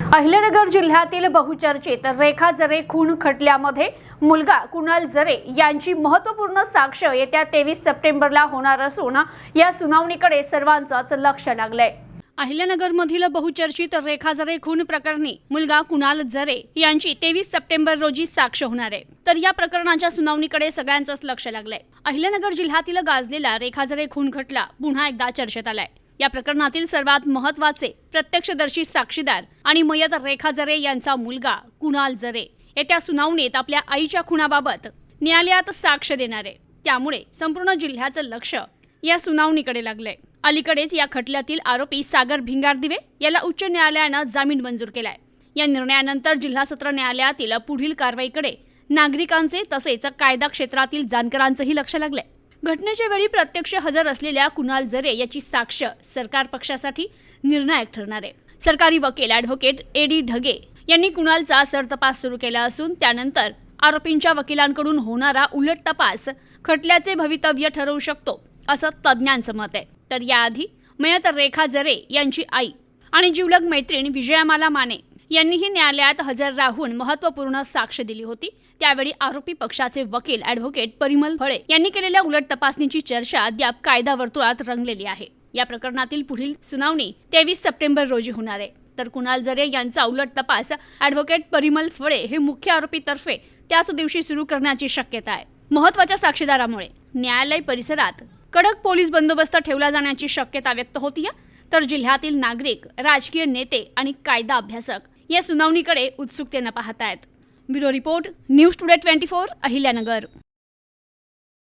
अहिल्यानगर जिल्ह्यातील बहुचर्चित रेखा जरे खून खटल्यामध्ये मुलगा कुणाल जरे यांची महत्त्वपूर्ण साक्ष येत्या तेवीस सप्टेंबरला होणार असून या सुनावणीकडे सर्वांचंच लक्ष लागलंय. अहिल्यानगरमधील बहुचर्चित रेखा जरे खून प्रकरणी मुलगा कुणाल जरे यांची तेवीस सप्टेंबर रोजी साक्ष होणार आहे. तर या प्रकरणाच्या सुनावणीकडे सगळ्यांचंच लक्ष लागलंय. अहिल्यानगर जिल्ह्यातील गाजलेला रेखा जरे खून खटला पुन्हा एकदा चर्चेत आलाय. या प्रकरणातील सर्वात महत्त्वाचे प्रत्यक्षदर्शी साक्षीदार आणि मयत रेखा जरे यांचा मुलगा कुणाल जरे. येत्या सुनावणीत आपल्या आईच्या खुणाबाबत न्यायालयात साक्ष देणार. आहे त्यामुळे संपूर्ण जिल्ह्याचं लक्ष या सुनावणीकडे लागलंय. अलीकडेच या खटल्यातील आरोपी सागर भिंगारदिवे याला उच्च न्यायालयानं जामीन मंजूर केलाय. या निर्णयानंतर जिल्हा सत्र न्यायालयातील पुढील कारवाईकडे नागरिकांचे तसेच कायदा क्षेत्रातील जाणकारांचंही लक्ष लागलंय. घटनेच्या वेळी प्रत्यक्ष हजर असलेल्या कुणाल जरे याची साक्ष सरकार पक्षासाठी निर्णायक ठरणार आहे. सरकारी वकील ॲडव्होकेट ए डी ढगे यांनी कुणालचा सरतपास सुरू केला असून त्यानंतर आरोपींच्या वकिलांकडून होणारा उलट तपास खटल्याचे भवितव्य ठरवू शकतो असं तज्ज्ञांचं मत आहे. तर याआधी मयत रेखा जरे यांची आई आणि जिवलग मैत्रीण विजयामाला माने यांनीही न्यायालयात हजर राहून महत्त्वपूर्ण साक्ष दिली होती. त्यावेळी आरोपी पक्षाचे वकील ॲडव्होकेट परिमल फळे यांनी केलेल्या उलट तपासणीची चर्चा अद्याप कायदा वर्तुळात रंगलेली आहे. या प्रकरणातील पुढील सुनावणी तेवीस सप्टेंबर रोजी होणार आहे. तर कुणाल जरे यांचा उलट तपास ॲडव्होकेट परिमल फळे हे मुख्य आरोपीतर्फे त्याच दिवशी सुरू करण्याची शक्यता आहे. महत्त्वाच्या साक्षीदारामुळे न्यायालय परिसरात कडक पोलीस बंदोबस्त ठेवला जाण्याची शक्यता व्यक्त होती तर जिल्ह्यातील नागरिक राजकीय नेते आणि कायदा अभ्यासक या सुनावणीकडे उत्सुकतेनं पाहत आहेत bureau report news today twenty four Ahilyanagar.